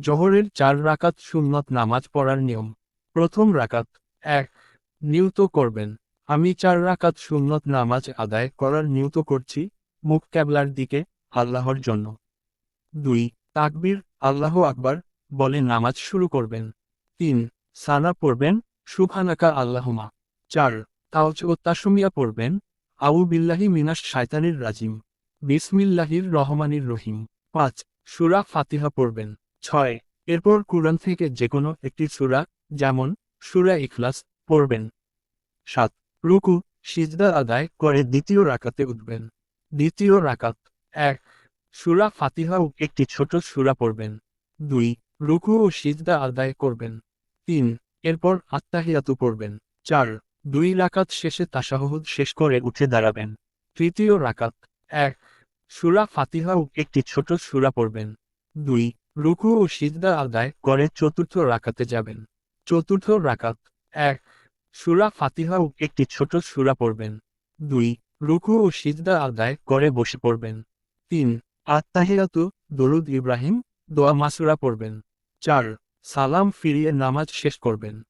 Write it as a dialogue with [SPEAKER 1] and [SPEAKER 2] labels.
[SPEAKER 1] জহরের চার রাকাত সুন্নত নামাজ পড়ার নিয়ম। প্রথম রাকাত, এক, নিয়ত করবেন। আমি চার রাকাত সুন্নত নামাজ আদায় করার নিয়ত করছি, মুখ ক্যাবলার দিকে, আল্লাহর জন্য। দুই, তাকবীর, আল্লাহ আকবার, বলে নামাজ শুরু করবেন। তিন, সানা পড়বেন, সুবহানাকা আল্লাহমা চার, তাওজ ও তাসমিয়া পড়বেন আউ বিল্লাহি মিনাস শায়তানির রাজিম। বিসমিল্লাহির রহমানির রহিম। পাঁচ, সুরা ফাতিহা পড়বেন। ছয়। এরপর কুরআন থেকে যে কোনো একটি সুরা, যেমন সুরা ইখলাস, পড়বেন। সাত। রুকু, সিজদা আদায় করে দ্বিতীয় রাকাতে উঠবেন। দ্বিতীয় রাকাত, এক। সুরা ফাতিহা ও একটি ছোট সুরা পড়বেন। দুই। রুকু ও সিজদা আদায় করবেন। তিন। এরপর আত্মাহিয়াতু পড়বেন। চার। দুই রাকাত শেষে তাসাহুদ শেষ করে উঠে দাঁড়াবেন। তৃতীয় রাকাত, এক। সুরা ফাতিহা ও একটি ছোট সুরা পড়বেন। দুই। রুকু ও সিজদা আদায় করে চতুর্থ রাকাতে যাবেন। চতুর্থ রাকাত, এক, সুরা ফাতিহা ও একটি ছোট সুরা পড়বেন। দুই, রুকু ও সিজদা আদায় করে বসে পড়বেন। তিন আত্মাহিয়াতু দরুদ ইব্রাহিম দোয়া মাসুরা পড়বেন। চার, সালাম ফিরিয়ে নামাজ শেষ করবেন।